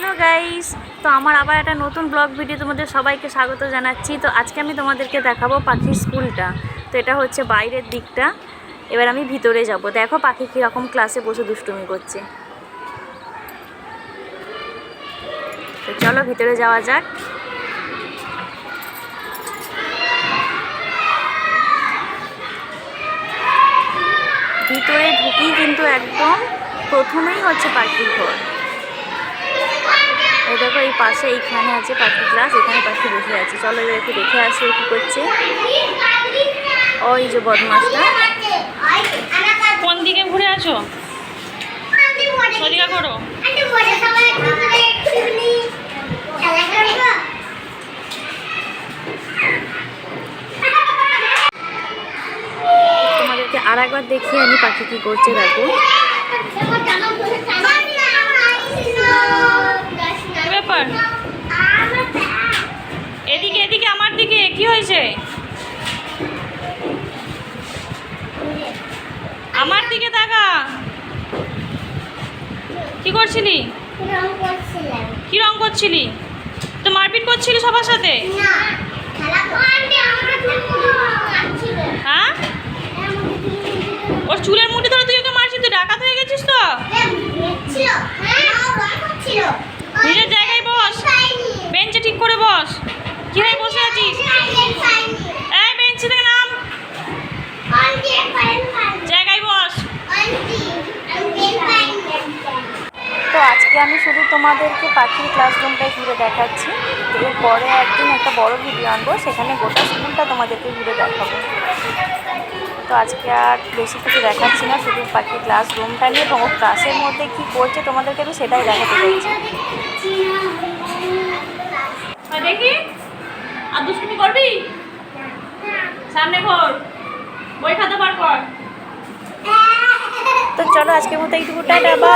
Hello guys, তো আমার আবার একটা নতুন ব্লগ ভিডিও তোমাদের সবাইকে স্বাগত জানাচ্ছি। তো আজকে আমি তোমাদেরকে দেখাবো পাখির স্কুলটা। তো এটা হচ্ছে বাইরের দিকটা। এবার আমি ভিতরে যাব। দেখো পাখি কীরকম ক্লাসে বসে দুষ্টুমি করছে। তো চলো ভিতরে যাওয়া যাক। ভিতরে ঢুকি কিন্তু একদম প্রথমেই হচ্ছে পাখির ঘর। পাশে এইখানে আছে পাখি ক্লাস এখানে পাখি বসে আছে। চলো এবার একটু দেখে আসি ও কি করছে। ওই যে বদমাসটা কোন দিকে ঘুরে আছো? করো। তোমাদেরকে আর একবার দেখি আমি পাখি কি করছে দেখো কি ব্যাপার এদিকে এদিকে আমার দিকে কি হয়েছে দিকে কি করছিলি? কি রং করছিলি? তো মারপিট করছিলি সবার সাথে? হ্যাঁ? ওর চুলের মুঠি ধরে তুই ওকে মারছিস? তুই ডাকাত হয়ে গেছিস তো নিজের জায়গায় বস বেঞ্চে ঠিক করে বস কি হয়ে বসে আছিস এই বেঞ্চে থেকে নাম জায়গায় বস তো আজকে আমি শুধু তোমাদেরকে পাখির ক্লাসরুমটাই ঘুরে দেখাচ্ছি। এরপরে একদিন একটা বড় ভিডিও আনব সেখানে গোটা স্কুলটা তোমাদেরকে ঘুরে দেখাবো। তো আজকে আর বেশি কিছু দেখাচ্ছি না শুধু পাখির ক্লাসরুমটা নিয়ে এবং ক্লাসের মধ্যে কী করছে তোমাদেরকে আমি সেটাই দেখাতে চাইছি। দেখি। আর দুষ্টুমি করবি? সামনে ঘর। বই খাতা বার কর। তো চলো আজকের মতো এইটুকু টাটা বা